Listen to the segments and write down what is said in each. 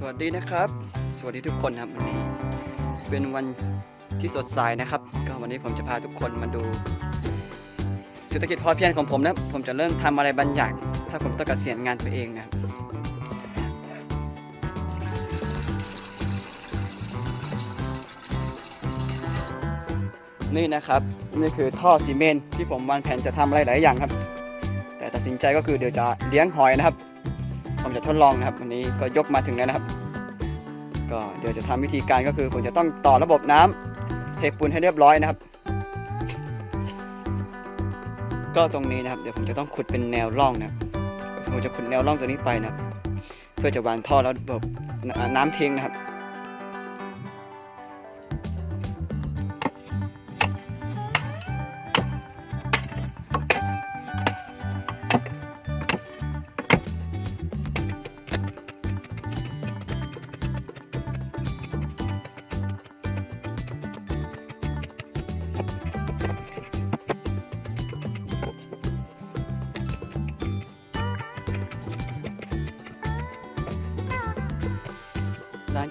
สวัสดีนะครับ สวัสดีทุกคนครับวันนี้ เป็นวันที่สดใสนะครับ ก็วันนี้ผมจะพาทุกคนมาดูเศรษฐกิจพอเพียงของผมนะผมจะเริ่มทำอะไรบางอย่าง ถ้าผมต้องเกษียณงานตัวเองนะนี่นะครับ นี่คือท่อซีเมนต์ที่ผมวางแผนจะทำอะไรหลายอย่างครับ แต่ตัดสินใจก็คือเดี๋ยวจะเลี้ยงหอยนะครับ ผมจะทดลองนะครับวันนี้ก็ยกมาถึงแล้วนะครับ ก็เดี๋ยวจะทำวิธีการก็คือผมจะต้องต่อระบบน้ำเทปูนให้เรียบร้อยนะครับ ก็ตรงนี้นะครับ เดี๋ยวผมจะต้องขุดเป็นแนวร่องนะครับผมจะขุดแนวร่องตัวนี้ไปนะเพื่อจะวางท่อแล้วระบบน้ำทิ้งนะครับ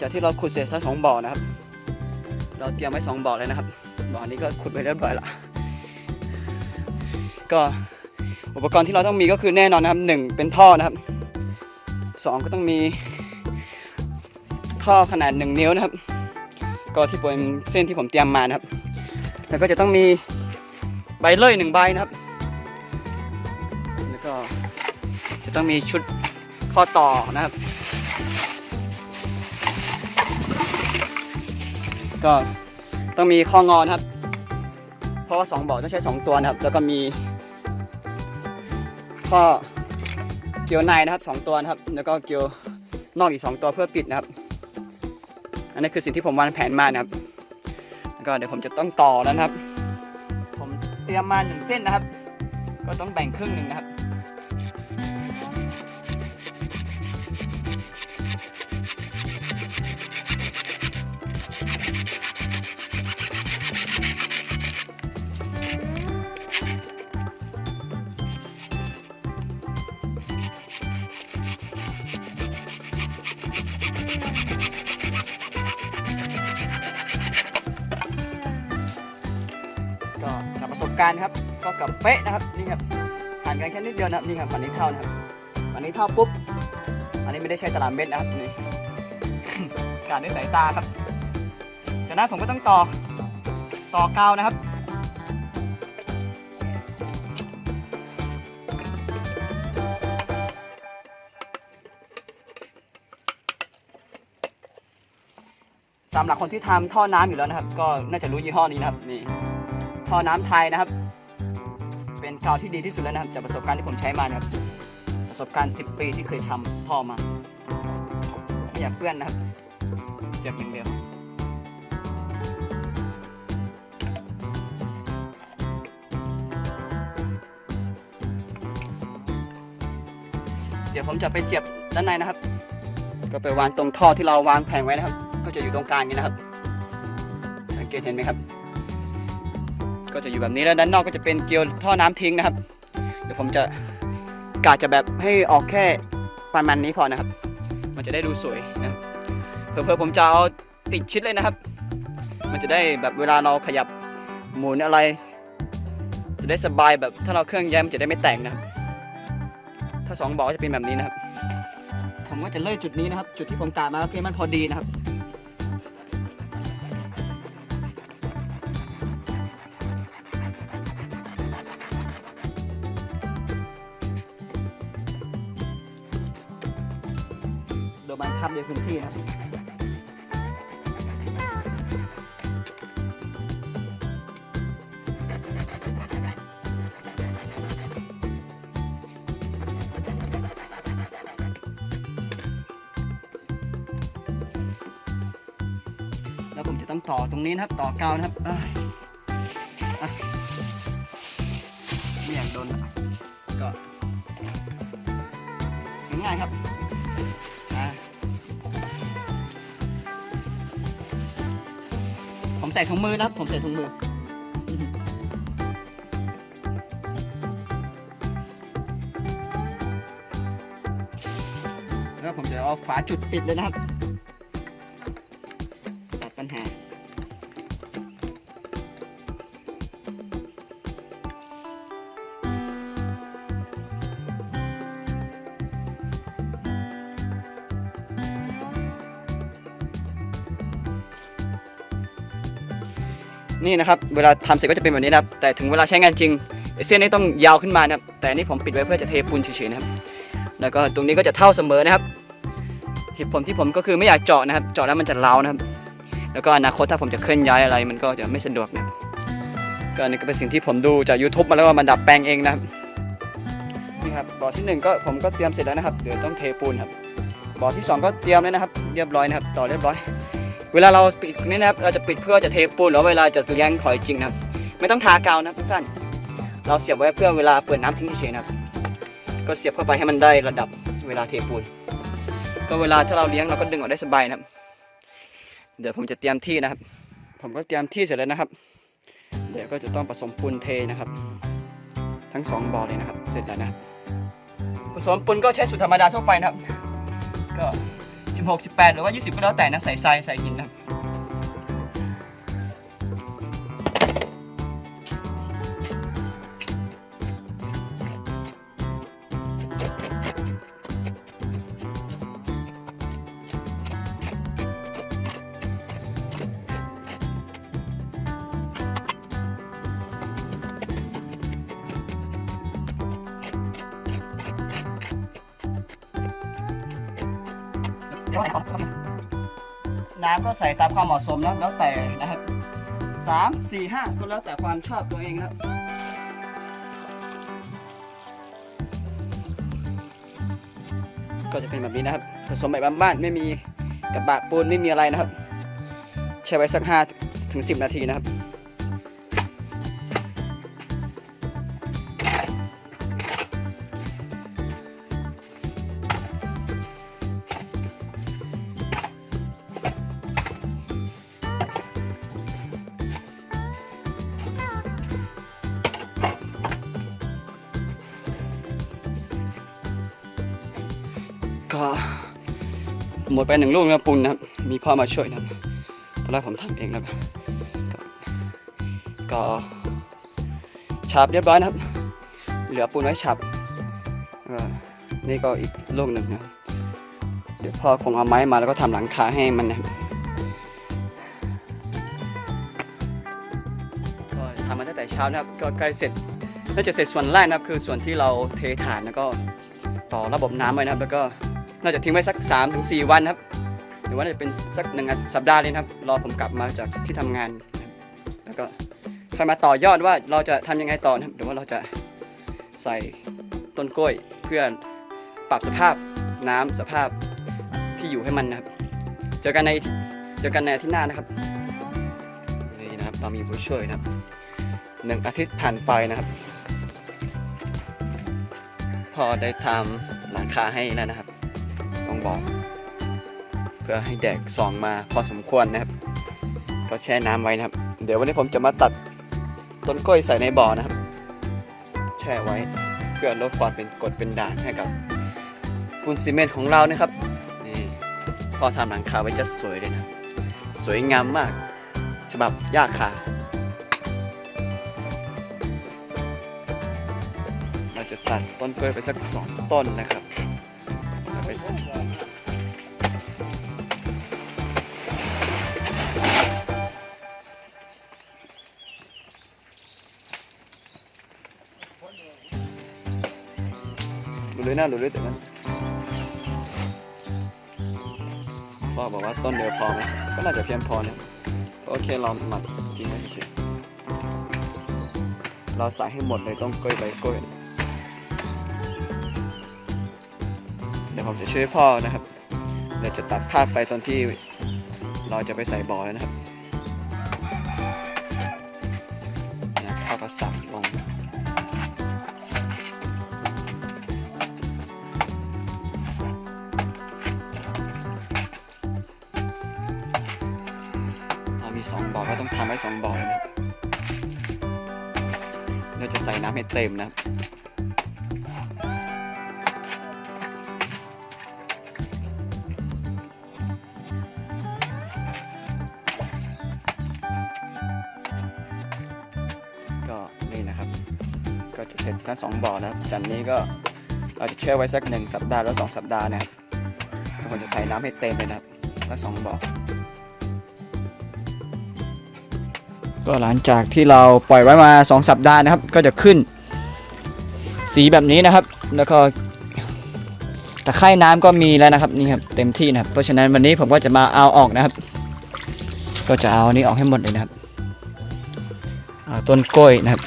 จากที่เราขุดเสร็จทั้งสองบ่อนะครับ เราเตรียมไว้สองบ่อเลยนะครับ บ่อนี้ก็ขุดไปเรียบร้อยละก็อุปกรณ์ที่เราต้องมีก็คือแน่นอนนะครับหนึ่งเป็นท่อนะครับสองก็ต้องมีท่อขนาดหนึ่งนิ้วนะครับ ก็ที่เป็นเส้นที่ผมเตรียมมานะครับ แล้วก็จะต้องมีใบเลื่อยหนึ่งใบนะครับ แล้วก็จะต้องมีชุดข้อต่อนะครับ ก็ต้องมีข้องอนครับ เพราะว่าสองบ่อต้องใช้สองตัวนะครับ แล้วก็มีข้อเกี่ยวในนะครับสองตัวนะครับ แล้วก็เกี่ยวนอกอีกสองตัวเพื่อปิดนะครับ อันนี้คือสิ่งที่ผมวางแผนมานะครับ แล้วก็เดี๋ยวผมจะต้องต่อแล้วนะครับ ผมเตรียมมาหนึ่งเส้นนะครับ ก็ต้องแบ่งครึ่งหนึ่งนะครับ ก็จากประสบการณ์ครับก็กับเป๊ะนะครับนี่ครับห่างกันแค่นิดเดียวนะครับนี่ครับอันนี้เท่านะครับอันนี้เท่าปุ๊บอันนี้ไม่ได้ใช้ตลับเม็ดนะครับนี่การด้วยสายตาครับจากนั้นผมก็ต้องต่อต่อกาวนะครับสำหรับคนที่ทำท่อน้ำอยู่แล้วนะครับ ก็น่าจะรู้ยี่ห้อนี้นะครับนี่ ท่อน้ำไทยนะครับ เป็นกาวที่ดีที่สุดแล้วนะครับ จากประสบการณ์ที่ผมใช้มานะครับ ประสบการณ์ 10 ปีที่เคยทำท่อมาไม่อยากเปื้อนนะครับ เสียบอย่างเดียวเดี๋ยวผมจะไปเสียบด้านในนะครับ ก็ไปวางตรงท่อที่เราวางแผงไว้นะครับ ก็จะอยู่ตรงกลางนี้นะครับ สังเกตเห็นไหมครับ ก็จะอยู่แบบนี้แล้วด้านนอกก็จะเป็นเกลียวท่อน้ำทิ้งนะครับ เดี๋ยวผมจะกาจะแบบให้ออกแค่ประมาณนี้พอนะครับ มันจะได้ดูสวยนะเพื่อๆผมจะเอาติดชิดเลยนะครับ มันจะได้แบบเวลาเราขยับหมุนอะไร จะได้สบายแบบถ้าเราเครื่องย้ายมันจะได้ไม่แตกนะครับ ถ้าสองบอกก็จะเป็นแบบนี้นะครับ ผมก็จะเลื่อยจุดนี้นะครับ จุดที่ผมกามาก็คือมันพอดีนะครับ แล้วผมจะต้องต่อตรงนี้นะครับ ต่อกาวนะครับไม่อยากโดนก็ง่ายๆครับผมใส่ถุงมือนะครับ ผมใส่ถุงมือแล้วผมจะเอาฝาจุดปิดเลยนะครับ นี่นะครับเวลาทำเสร็จก็จะเป็นแบบนี้นะครับแต่ถึงเวลาใช้งานจริงเส้นนี้ต้องยาวขึ้นมานะครับแต่นี่ผมปิดไว้เพื่อจะเทปูนเฉยๆนะครับแล้วก็ตรงนี้ก็จะเท่าเสมอนะครับเหตุผลที่ผมก็คือไม่อยากเจาะนะครับ เจาะแล้วมันจะเล้านะครับ แล้วก็อนาคตถ้าผมจะเคลื่อนย้ายอะไร มันก็จะไม่สะดวกนะครับก็อันนี้ก็เป็นสิ่งที่ผมดูจาก YouTube มาแล้วก็มาดัดแปลงเองนะครับนี่ครับบ่อที่หนึ่งก็ผมก็เตรียมเสร็จแล้วนะครับเดี๋ยวต้องเทปูนครับบ่อที่สองก็เตรียมแล้วนะครับ เรียบร้อยนะครับ ต่อเรียบร้อย เวลาเราปิดนี่นะครับเราจะปิดเพื่อจะเทปูนหรือเวลาจะเลี้ยงหอยจริงนะครับ ไม่ต้องทากาวนะทุกท่านเราเสียบไว้เพื่อเวลาเปิดน้ำทิ้งเฉยนะครับ ก็เสียบเข้าไปให้มันได้ระดับเวลาเทปูน ก็เวลาถ้าเราเลี้ยงเราก็ดึงออกได้สบายนะครับ เดี๋ยวผมจะเตรียมที่นะครับ ผมก็เตรียมที่เสร็จแล้วนะครับ เดี๋ยวก็จะต้องผสมปูนเทนะครับ ทั้งสองบ่อเลยนะครับ เสร็จแล้วนะผสมปูนก็ใช้สูตรธรรมดาทั่วไปนะครับ ก็ 16 18 หรือว่า 20 ก็แล้วแต่นะใส่ทรายใส่หินนะ ครับเดี๋ยวใส่ของน้ำก็ใส่ตามความเหมาะสมนะแล้วแต่นะครับสามสี่ห้าก็แล้วแต่ความชอบตัวเองนะก็จะเป็นแบบนี้นะครับ ผสมแบบบ้านๆไม่มีกระบะปูนไม่มีอะไรนะครับ ใช้ไว้สักห้าถึงสิบนาทีนะครับ หมดไปหนึ่งลูกนะครับปูนนะครับ มีพ่อมาช่วยนะครับตอนแรกผมทำเองนะครับก็ก็ฉาบเรียบร้อยนะครับ เหลือปูนไว้ฉาบนี่ก็อีกลูกหนึ่งนะครับเดี๋ยวพ่อคงเอาไม้มาแล้วก็ทำหลังคาให้มันนะครับก็ทำมาตั้งแต่เช้านะครับ ก็ใกล้เสร็จน่าจะเสร็จส่วนแรกนะครับ คือส่วนที่เราเทฐานแล้วก็ต่อระบบน้ำไว้นะครับ แล้วก็ น่าจะทิ้งไว้สัก 3-4ถึงวันครับหรือว่าจะเป็นสักหนึ่งสัปดาห์เลยครับรอผมกลับมาจากที่ทำงาน แล้วก็ค่อยมาต่อยอดว่าเราจะทำยังไงต่อนะครับหรือว่าเราจะใส่ต้นกล้วยเพื่อปรับสภาพน้ำสภาพที่อยู่ให้มันนะครับ เจอกันในเจอกันในอาทิตย์หน้านะครับนี่นะครับเรามีผู้ช่วยนะครับหนึ่งอาทิตย์ผ่านไปนะครับ พอได้ทำหลังคาให้แล้วนะครับ องบอกเพื่อให้แดดส่องมาพอสมควรนะครับ ก็แช่น้ำไว้นะครับ เดี๋ยววันนี้ผมจะมาตัดต้นกล้วยใส่ในบ่อนะครับ แช่ไว้เพื่อลดความเป็นกรดเป็นด่างให้กับปูนซีเมนต์ของเรานะครับนี่พอทำหลังคาไว้จะสวยเลยนะสวยงามมากฉบับยากค่ะเราจะตัดต้นกล้วยไปสักสองต้นนะครับเอาไปดูเลยนะดูเลยแต่มันพ่อบอกว่าต้นเดียวพอไหมก็น่าจะเพียงพอนะก็โอเคเราหมักจริงนะพี่สิเราใส่ให้หมดเลยต้องกล้วยใบกล้วยเดี๋ยวผมจะช่วยพ่อนะครับ เดี๋ยวจะตัดภาพไปตอนที่เราจะไปใส่บ่อแล้วนะครับ สองบ่อก็ต้องทำไว้สองบ่อเลยนะเราจะใส่น้ำให้เต็มนะก็นี่นะครับ ก็จะเสร็จทั้งสองบ่อแล้วจากนี้ก็เราจะแช่ไว้สักหนึ่งสัปดาห์แล้วสองสัปดาห์นะครับผมจะใส่น้ำให้เต็มเลยนะครับแล้วสองบ่อ ก็หลังจากที่เราปล่อยไว้มา 2 สัปดาห์นะครับ ก็จะขึ้น สีแบบนี้นะครับ แล้วก็ตะไคร่น้ำก็มีแล้วนะครับนี่ครับเต็มที่นะครับ เพราะฉะนั้นวันนี้ผมก็จะมาเอาออกนะครับ ก็จะเอาอันนี้ออกให้หมดเลยนะครับต้นกล้วยนะครับ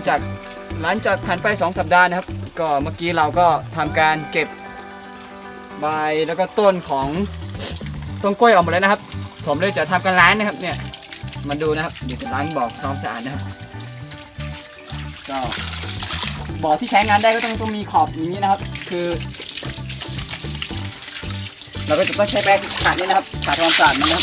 งจากหลังจากผ่านไป 2 สัปดาห์นะครับ ก็เมื่อกี้เราก็ทำการเก็บใบแล้วก็ต้นของต้นกล้วยออกหมดแล้วนะครับ ผมเลยจะทำการล้างนะครับเนี่ยมาดูนะครับเดี๋ยวจะล้างบ่อความสะอาดนะครับก็บ่อที่ใช้งานได้ก็ต้องต้องมีขอบอย่างนี้นะครับ คือ เราก็จะต้องใช้แป้งขัดนี่นะครับขัดความสะอาดนะครับ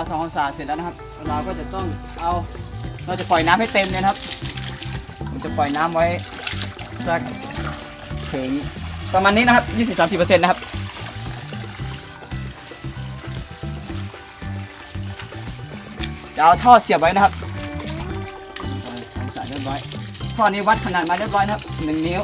เราทำความสะอาดเสร็จแล้วนะครับ เราก็จะต้องเอาเราจะปล่อยน้ำให้เต็มเลยครับ ผมจะปล่อยน้ำไว้สักถึงประมาณนี้นะครับ 20-30%นะครับจะเอาท่อเสียบไว้นะครับทำสายเรียบร้อยท่อนี้วัดขนาดมาเรียบร้อยนะครับหนึ่งนิ้ว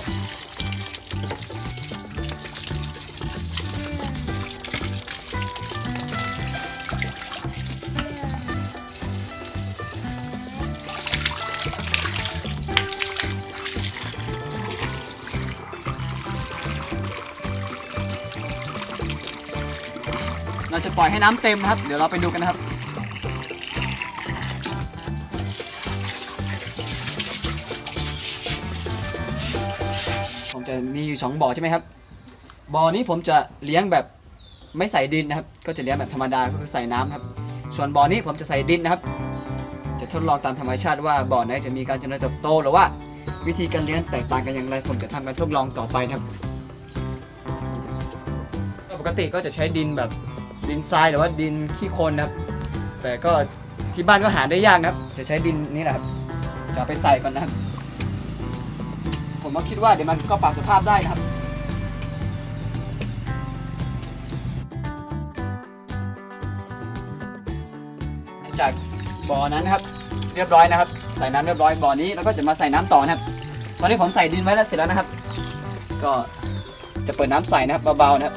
เราจะปล่อยให้น้ำเต็มนะครับ เดี๋ยวเราไปดูกันนะครับนจะมีอยู่สองบ่อใช่ไหมครับ บ่อนี้ผมจะเลี้ยงแบบไม่ใส่ดินนะครับ ก็จะเลี้ยงแบบธรรมดาก็คือใส่น้ำครับ ส่วนบ่อนี้ผมจะใส่ดินนะครับ จะทดลองตามธรรมชาติว่าบ่อไหนจะมีการเจริญเติบโตหรือว่าวิธีการเลี้ยงแตกต่างกันอย่างไร ผมจะทำการทดลองต่อไปนะครับ ปกติก็จะใช้ดินแบบ ดินทรายหรือว่าดินขี้โคลนนะครับ แต่ก็ที่บ้านก็หาได้ยากนะครับ จะใช้ดินนี่แหละครับ จะไปใส่ก่อนนะครับ ผมก็คิดว่าเดี๋ยวมันก็ปรับสภาพได้นะครับจากบ่อนั้นนะครับ เรียบร้อยนะครับ ใส่น้ำเรียบร้อยบ่อนี้แล้วก็จะมาใส่น้ำต่อนะครับ ตอนนี้ผมใส่ดินไว้แล้วเสร็จแล้วนะครับ ก็จะเปิดน้ำใส่นะครับเบาๆนะครับ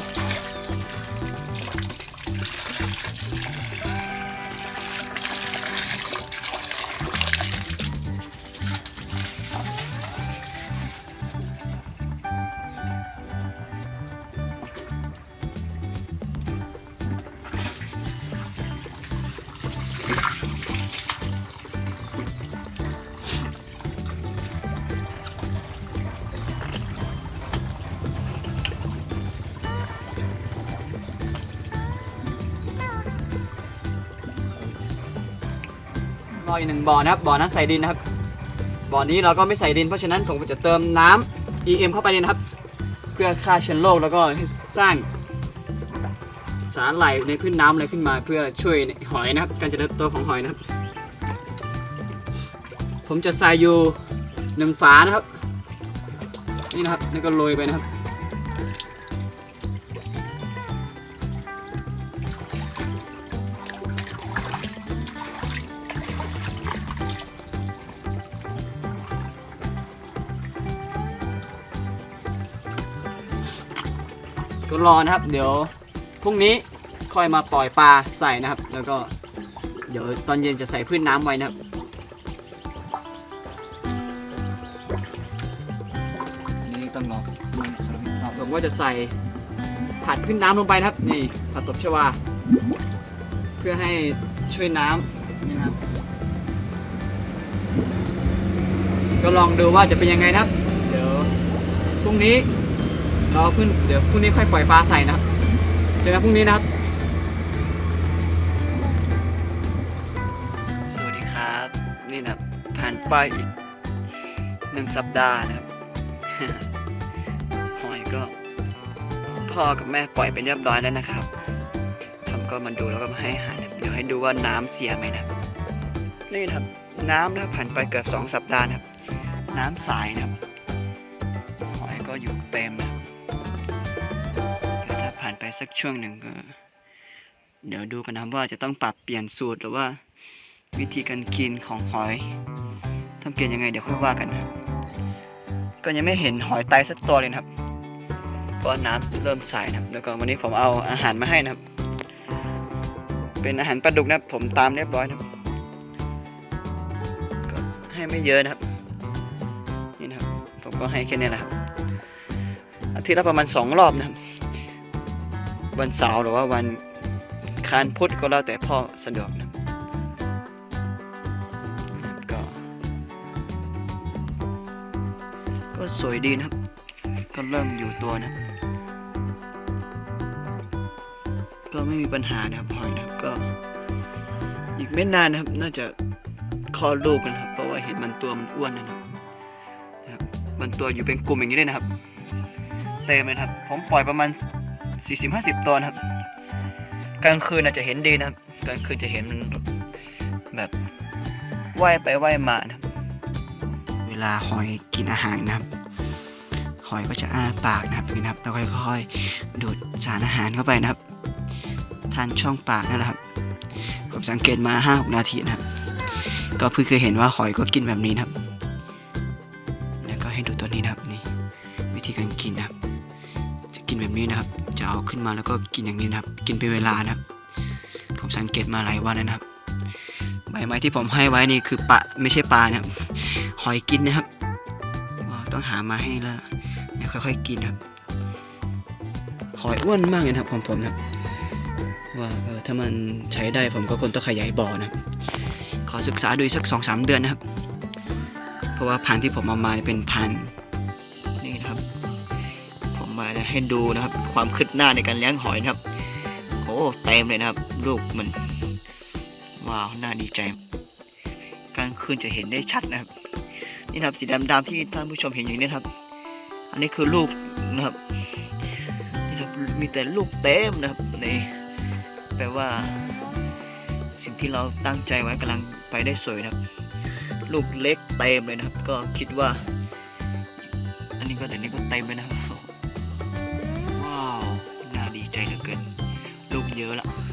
รออีกหนึ่งบ่อนะครับบ่อนั้นใส่ดินนะครับบ่อนี้เราก็ไม่ใส่ดินเพราะฉะนั้นผมจะเติมน้ำ EM เข้าไปเลยนะครับ เพื่อฆ่าเชื้อโรคแล้วก็สร้างสารไหลในพื้นน้ำอะไรขึ้นมา เพื่อช่วยหอยนะครับ การเจริญเติบโตของหอยนะครับ ผมจะใส่อยู่หนึ่งฝานะครับ นี่นะครับแล้วก็โรยไปนะครับ รอนะครับ เดี๋ยวพรุ่งนี้ค่อยมาปล่อยปลาใส่นะครับ แล้วก็เดี๋ยวตอนเย็นจะใส่พืชน้ำไว้นะครับนี่ต้องรอผมก็จะใส่ผัดพืชน้ำลงไปนะครับ นี่ผัดตบชวา เพื่อให้ช่วยน้ำนี่นะครับ ก็ลองดูว่าจะเป็นยังไงนะครับ เดี๋ยวพรุ่งนี้ เราขึ้นเดี๋ยวพรุ่งนี้ค่อยปล่อยปลาใส่นะครับเจอกันพรุ่งนี้นะครับ สวัสดีครับ นี่นะครับผ่านไปอีกหนึ่งสัปดาห์นะครับ หอยก็ พ่อกับแม่ปล่อยไปเรียบร้อยแล้วนะครับผมก็มาดูแล้วก็มาให้อาหารนะครับเดี๋ยวให้ดูว่าน้ำเสียไหมนะครับ นี่นะครับ น้ำนะครับผ่านไปเกือบสองสัปดาห์นะครับ น้ำใสนะครับ หอยก็อยู่เต็มนะครับ สักช่วงหนึ่งก็เดี๋ยวดูกันนะว่าจะต้องปรับเปลี่ยนสูตรหรือว่า วิธีการกินของหอยต้องเปลี่ยนยังไงเดี๋ยวค่อยว่ากันนะก็ยังไม่เห็นหอยไตสักตัวเลยนะครับเพราะน้ำเริ่มใสนะครับแล้วก็วันนี้ผมเอาอาหารมาให้นะครับ เป็นอาหารปลาดุกนะครับ ผมตามเรียบร้อยนะครับก็ให้ไม่เยอะนะครับนี่นะครับ ผมก็ให้แค่นี้แหละครับอาทิตย์ละประมาณสองรอบนะครับ วันเสาร์หรือว่าวันคานพุธก็แล้วแต่พ่อสะดวกนะครับก็ก็สวยดีนะครับ ก็เริ่มอยู่ตัวนะ ก็ไม่มีปัญหานะครับพอยนะครับก็อีกไม่นานนะครับ น่าจะคลอดลูกกันะครับ เพราะว่าเห็นมันตัวมันอ้วนนะครับนะครับมันตัวอยู่เป็นกลุ่มอย่างนี้เลยนะครับ เต็มเลยครับ ผมปล่อยประมาณ 40-50 ตัวนะครับ กลางคืนอาจจะเห็นดีนะครับ กลางคืนจะเห็นมันแบบว่ายไปว่ายมานะครับเวลาหอยกินอาหารนะครับ หอยก็จะอ้าปากนะครับนี่นะครับ แล้วค่อยๆดูดสารอาหารเข้าไปนะครับทานช่องปากนั่นแหละครับ ผมสังเกตมา5-6นาทีนะครับ ก็เพิ่งเคยเห็นว่าหอยก็กินแบบนี้นะครับ แล้วก็ให้ดูตัวนี้นะครับนี่วิธีการกินนะครับ จะกินแบบนี้นะครับ จะเอาขึ้นมาแล้วก็กินอย่างนี้นะครับ กินเป็นเวลานะครับ ผมสังเกตมาหลายวันนะครับ ใบไม้ที่ผมให้ไว้นี่คือปลาไม่ใช่ปลานะครับ หอยกินนะครับว้าต้องหามาให้แล้วค่อยๆกินครับ หอยอ้วนมากเลยนะครับของผมนะครับ ว่าเออถ้ามันใช้ได้ผมก็ควรต้องขยายบ่อนะครับ ขอศึกษาดูสักสองสามเดือนนะครับ เพราะว่าพันธุ์ที่ผมเอามาเป็นพันธุ์ มาจะให้ดูนะครับ ความคืบหน้าในการเลี้ยงหอยนะครับ โอ้เต็มเลยนะครับ ลูกมัน ว้าวน่าดีใจกลางคืนจะเห็นได้ชัดนะครับ นี่ครับสีดำๆที่ท่านผู้ชมเห็นอย่างนี้ครับ อันนี้คือลูกนะครับนี่ครับมีแต่ลูกเต็มนะครับนี่แปลว่า สิ่งที่เราตั้งใจไว้กำลังไปได้สวยนะครับ ลูกเล็กเต็มเลยนะครับ ก็คิดว่า อันนี้ก็เดี๋ยวนี้ก็เต็มเลยนะครับ เหลือเกินลูกเยอะละ